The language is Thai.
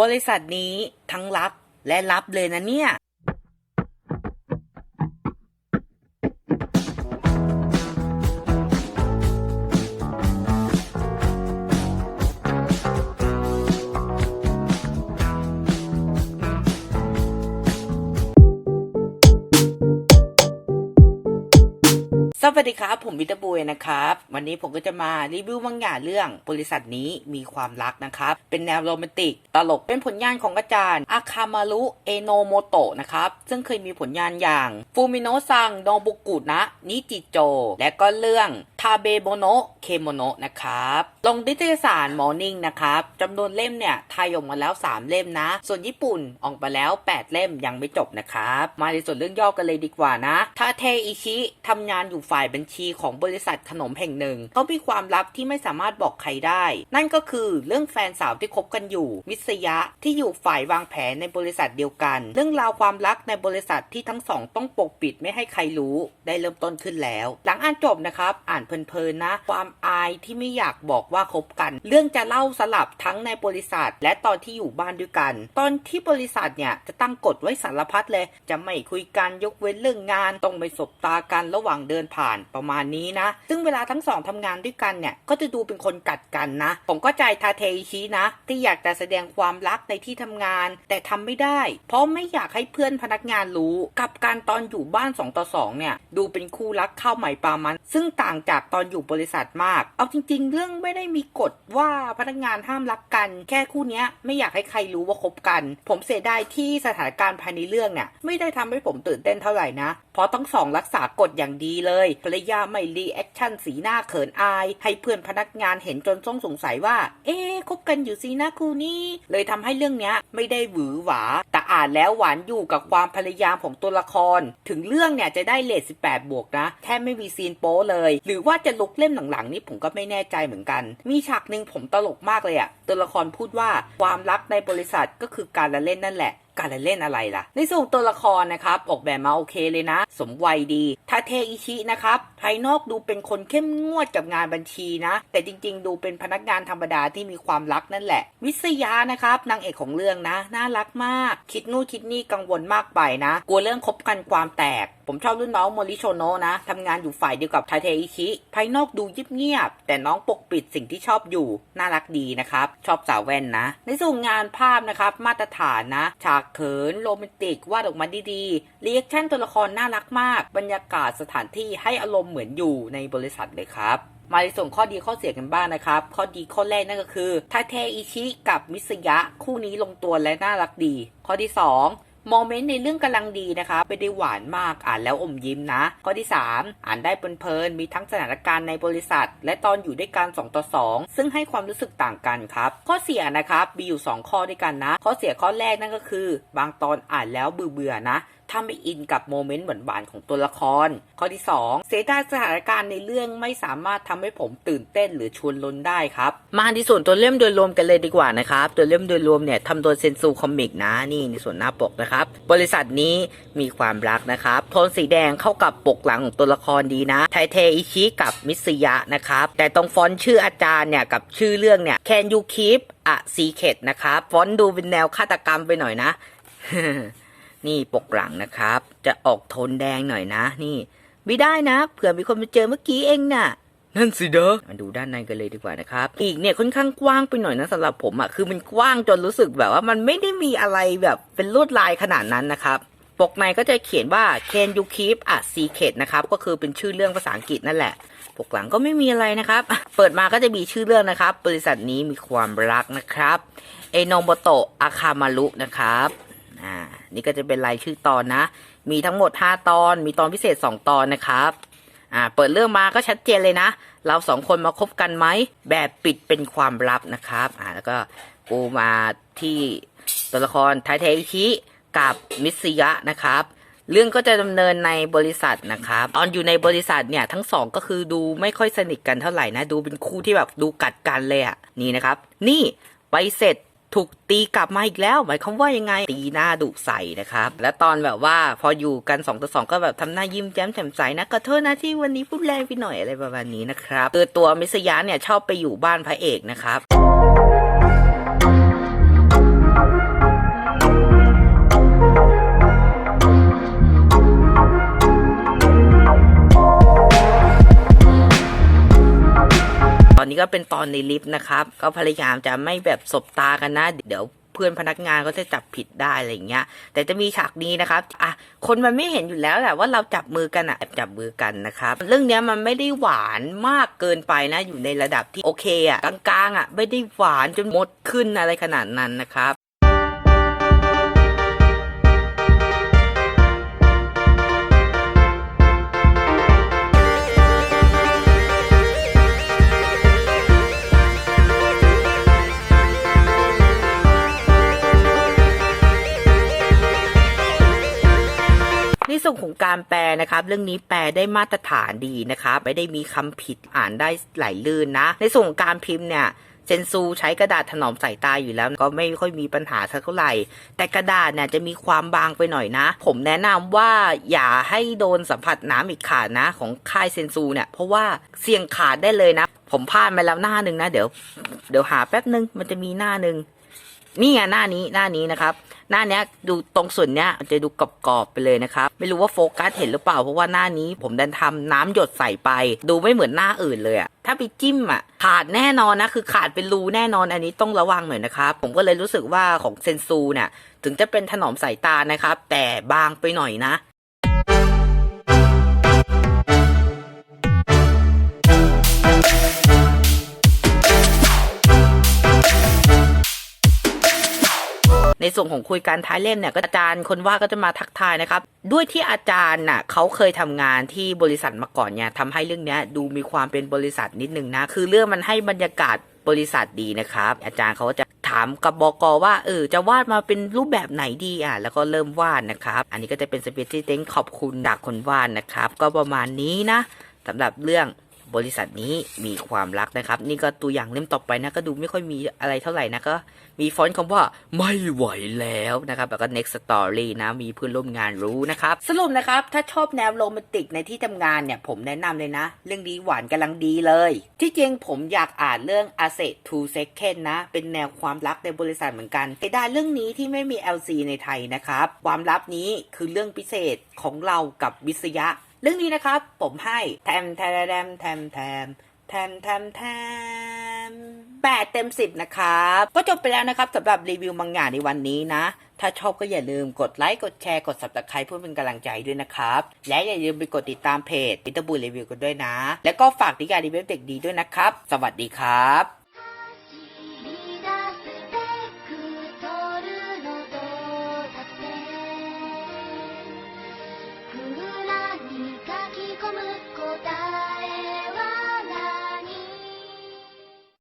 บริษัทนี้ทั้งรักและรับเลยนะเนี่ย สวัสดีครับ ผมวิตาบุยนะครับ วันนี้ผมก็จะมารีวิวมังงะเรื่องบริษัทนี้มีความรักนะครับ เป็นแนวโรแมนติก ตลกเป็นผลงานของอาจารย์อาคามารุเอโนโมโตะนะครับ ซึ่งเคยมีผลงานอย่างฟูมิโนะซังโนบุกุนะนิจิโจ และก็เรื่อง ทาเบโมโนะเคโมโนะนะครับ ลงนิตยสารมอร์นิ่งนะครับจำนวนเล่มเนี่ยไทยออกมาแล้ว 3 เล่มนะ ส่วนญี่ปุ่นออกมาแล้ว 8 เล่มยังไม่จบนะครับ มาในส่วนเรื่องย่อกันเลยดีกว่านะทาเทอิชิทำงานอยู่ฝ่ายบัญชีของบริษัทขนมแห่งหนึ่งเขามีความลับที่ไม่สามารถบอกใครได้ นั่นก็คือเรื่องแฟนสาวที่คบกันอยู่ มิสยะที่อยู่ฝ่ายวางแผนในบริษัทเดียวกัน เรื่องราวความรักในบริษัทที่ทั้งสองต้องปกปิดไม่ให้ใครรู้ ได้เริ่มต้นขึ้นแล้ว หลังอ่านจบนะครับอ่านเพลินๆนะ ความอายที่ไม่อยากบอกว่าคบกัน เรื่องจะเล่าสลับทั้งในบริษัท และตอนที่อยู่บ้านด้วยกัน ตอนที่บริษัทเนี่ยจะตั้งกฎไว้สารพัดเลย จะไม่คุยกันยกเว้นเรื่องงานต้องไม่สบตากันระหว่างเดินผ่านประมาณนี้นะ ซึ่งเวลาทั้งสองทำงานด้วยกันเนี่ยก็จะดูเป็นคนกัดกันนะ ผมก็ใจทาเทอิชินะ ที่อยากจะแสดงความรักในที่ทำงาน แต่ทำไม่ได้ เพราะไม่อยากให้เพื่อนพนักงานรู้ กับการตอนอยู่บ้าน2ต่อ2เนี่ยดูเป็นคู่รักข้าวใหม่ปลามัน ซึ่งต่างจากตอนอยู่บริษัทมาก เอาจริง ๆ เรื่องไม่ได้มีกฎว่าพนักงานห้ามรักกัน แค่คู่นี้ไม่อยากให้ใครรู้ว่าคบกัน ผมเสียดายที่สถานการณ์ภายในเรื่องเนี่ยไม่ได้ทำให้ผมตื่นเต้นเท่าไหร่นะ เพราะทั้งสองรักษากฎอย่างดีเลยภรรยาไม่รีแอคชั่นสีหน้าเขินอาย ให้เพื่อนพนักงานเห็นจนต้องสงสัยว่า เอ๊คบกันอยู่สีหน้าคู่นี้เลยทำให้เรื่องเนี้ยไม่ได้หวือหวา แต่อ่านแล้วหวานอยู่กับความพยายามของตัวละคร ถึงเรื่องเนี่ยจะได้เลท18 บวกนะแทบไม่มีซีนโป้เลย หรือว่าาจะลุกเล่มหลังๆ นี่ผมก็ไม่แน่ใจเหมือนกัน มีฉากหนึ่งผมตลกมากเลยอะตัวละครพูดว่าความรักในบริษัทก็คือการละเล่นนั่นแหละการละเล่นอะไรล่ะ ในส่วนตัวละครนะครับ ออกแบบมาโอเคเลยนะ สมวัยดีทาเทอิชินะครับ ภายนอกดูเป็นคนเข้มงวดกับงานบัญชีนะ แต่จริงๆ ดูเป็นพนักงานธรรมดาที่มีความรักนั่นแหละ วิสยานะครับนางเอกของเรื่องนะ น่ารักมาก คิดนู่นคิดนี่กังวลมากไปนะ กลัวเรื่องคบกันความแตกผมชอบรุ่นน้องโมริโชโนะนะทำงานอยู่ฝ่ายเดียวกับทาเทอิชิภายนอกดูยิบเงียบ แต่น้องปกปิดสิ่งที่ชอบอยู่ น่ารักดีนะครับ ชอบสาวแว่นนะ ในส่วนงานภาพนะครับ มาตรฐานนะ ฉากเขินโรแมนติกวาดออกมาดีๆเรียกชั่นตัวละครน่ารักมาก บรรยากาศสถานที่ให้อารมณ์เหมือนอยู่ในบริษัทเลยครับมาในส่วนข้อดีข้อเสียกันบ้างนะครับ ข้อดีข้อแรกนั่นก็คือทาเทอิชิกับมิสยะ คู่นี้ลงตัวและน่ารักดี ข้อที่ 2 โมเมนต์ในเรื่องกำลังดีนะคะไม่ได้หวานมากอ่านแล้วอมยิ้มนะ ข้อที่ 3 อ่านได้เพลินๆมีทั้งสถานการณ์ในบริษัท และตอนอยู่ด้วยกัน2ต่อ2 ซึ่งให้ความรู้สึกต่างกันครับ ข้อเสียนะครับมีอยู่ 2 ข้อด้วยกันนะ ข้อเสียข้อแรกนั่นก็คือ บางตอนอ่านแล้วเบื่อๆนะ ถ้าไม่อินกับโมเมนต์หวานๆของตัวละคร ข้อที่ 2 เสียดายสถานการณ์ในเรื่องไม่สามารถทำให้ผมตื่นเต้นหรือชวนลุ้นได้ครับมาในส่วนตัวเล่มโดยรวมกันเลยดีกว่านะครับตัวเล่มโดยรวมเนี่ยทำโดยเซนซูคอมิกนะนี่ในส่วนหน้าปกนะครับบริษัทนี้มีความรักนะครับโทนสีแดงเข้ากับปกหลังของตัวละครดีนะ ไทเทอิชิกับมิสยะนะครับแต่ตรงฟอนต์ชื่ออาจารย์เนี่ยกับชื่อเรื่องเนี่ย Can you keep a secret นะครับฟอนต์ดูเป็นแนวฆาตกรรมไปหน่อยนะ นี่ปกหลังนะครับ จะออกโทนแดงหน่อยนะ นี่ ไม่ได้นะเผื่อมีคนมาเจอเมื่อกี้เองน่ะนั่นสิเด้อมาดูด้านในกันเลยดีกว่านะครับ อีกเนี่ยค่อนข้างกว้างไปหน่อยนะสำหรับผมอะ่ะ คือมันกว้างจนรู้สึกแบบว่ามันไม่ได้มีอะไรแบบเป็นลวดลายขนาดนั้นนะครับ ปกในก็จะเขียนว่า Can you keep a secret นะครับ ก็คือเป็นชื่อเรื่องภาษาอังกฤษนั่นแหละ ปกหลังก็ไม่มีอะไรนะครับ เปิดมาก็จะมีชื่อเรื่องนะครับ บริษัทนี้มีความรักนะครับ เอโนโมโตะอาคามารุนะครับ อ่า นี่ก็จะเป็นรายชื่อตอนนะ มีทั้งหมด 5 ตอน มีตอนพิเศษ 2 ตอนนะครับ อ่า เปิดเรื่องมาก็ชัดเจนเลยนะ เราสองคนมาคบกันไหม แบบปิดเป็นความลับนะครับ อ่า แล้วก็ปูมาที่ตัวละครไทเทอิชิกับมิสยะนะครับเรื่องก็จะดำเนินในบริษัทนะครับตอนอยู่ในบริษัทเนี่ยทั้งสองก็คือดูไม่ค่อยสนิทกันเท่าไหร่นะ ดูเป็นคู่ที่แบบดูกัดกันเลยอะนี่นะครับ นี่ไปเสร็จ ถูกตีกลับมาอีกแล้ว หมายความว่ายังไงตีหน้าดุใส่นะครับ และตอนแบบว่าพออยู่กัน2ต่อ2ก็แบบทำหน้ายิ้มแย้มแจ่มใสนะขอโทษนะที่วันนี้พูดแรงไปหน่อยอะไรประมาณนี้นะครับคือตัวมิสยาเนี่ยชอบไปอยู่บ้านพระเอกนะครับ นี้ก็เป็นตอนในลิฟต์นะครับก็พยายามจะไม่แบบสบตากันนะ เดี๋ยวเพื่อนพนักงานก็จะจับผิดได้อะไรเงี้ย แต่จะมีฉากนี้นะครับอะคนมันไม่เห็นอยู่แล้วแหละว่าเราจับมือกันอะจับมือกันนะครับ เรื่องเนี้ยมันไม่ได้หวานมากเกินไปนะ อยู่ในระดับที่โอเคอะกลางๆอะไม่ได้หวานจนหมดขึ้นอะไรขนาดนั้นนะครับ การแปลนะครับ เรื่องนี้แปลได้มาตรฐานดีนะครับไม่ได้มีคำผิดอ่านได้ไหลลื่นนะ ในส่วนของการพิมพ์เนี่ยเซนซูใช้กระดาษถนอมสายตาอยู่แล้วก็ไม่ค่อยมีปัญหาสักเท่าไหร่ แต่กระดาษเนี่ยจะมีความบางไปหน่อยนะ ผมแนะนำว่าอย่าให้โดนสัมผัสน้ำอีกขาดนะ ของค่ายเซนซูเนี่ยเพราะว่าเสี่ยงขาดได้เลยนะ ผมพลาดไปแล้วหน้าหนึ่งนะ เดี๋ยว เดี๋ยวหาแป๊บนึงมันจะมีหน้าหนึ่ง นี่ไงหน้านี้หน้านี้นะครับ หน้าเนี้ยดูตรงส่วนเนี้ยจะดูกรอบๆไปเลยนะครับ ไม่รู้ว่าโฟกัสเห็นหรือเปล่าเพราะว่าหน้านี้ผมดันทำน้ำหยดใส่ไป ดูไม่เหมือนหน้าอื่นเลยอะถ้าไปจิ้มอะขาดแน่นอนนะคือขาดเป็นรูแน่นอนอันนี้ต้องระวังหน่อยนะครับ ผมก็เลยรู้สึกว่าของเซนซูเนี่ยถึงจะเป็นถนอมสายตานะครับ แต่บางไปหน่อยนะ ในส่วนของคุยการท้ายเล่มเนี่ยก็อาจารย์คนว่าก็จะมาทักทายนะครับ ด้วยที่อาจารย์น่ะเขาเคยทำงานที่บริษัทมาก่อนเนี่ยทำให้เรื่องเนี้ยดูมีความเป็นบริษัทนิดนึงนะ คือเรื่องมันให้บรรยากาศบริษัทดีนะครับ อาจารย์เขาจะถามกับบกว่าเออจะวาดมาเป็นรูปแบบไหนดีอะ แล้วก็เริ่มวาดนะครับ อันนี้ก็จะเป็นสเปเชียลเต็งขอบคุณจากคนวาดนะครับ ก็ประมาณนี้นะสำหรับเรื่อง บริษัทนี้มีความรักนะครับ นี่ก็ตัวอย่างเล่มต่อไปนะก็ดูไม่ค่อยมีอะไรเท่าไหร่นะก็มีฟอนต์คำว่าไม่ไหวแล้วนะครับ แล้วก็ next story นะ มีเพื่อนร่วมงานรู้นะครับ สรุปนะครับ ถ้าชอบแนวโรแมนติกในที่ทำงานเนี่ย ผมแนะนำเลยนะ เรื่องนี้หวานกำลังดีเลย ที่จริงผมอยากอ่านเรื่อง a s e t to second นะ เป็นแนวความรักในบริษัทเหมือนกันแต่ได้เรื่องนี้ที่ไม่มี LC ในไทยนะครับ ความลับนี้คือเรื่องพิเศษของเรากับวิษยะ เรื่องนี้นะครับ ผมให้แทมแทมแทมแทมแทมแทมแทมแทมแปดเต็มสิบนะครับ ก็จบไปแล้วนะครับสำหรับรีวิวมังงะในวันนี้นะ ถ้าชอบก็อย่าลืมกดไลค์ กดแชร์ กด subscribe เพื่อเป็นกำลังใจด้วยนะครับ และอย่าลืมไปกดติดตามเพจปิตบูรีวิวกันด้วยนะ แล้วก็ฝากนิการรีวิวเด็กดีด้วยนะครับ สวัสดีครับ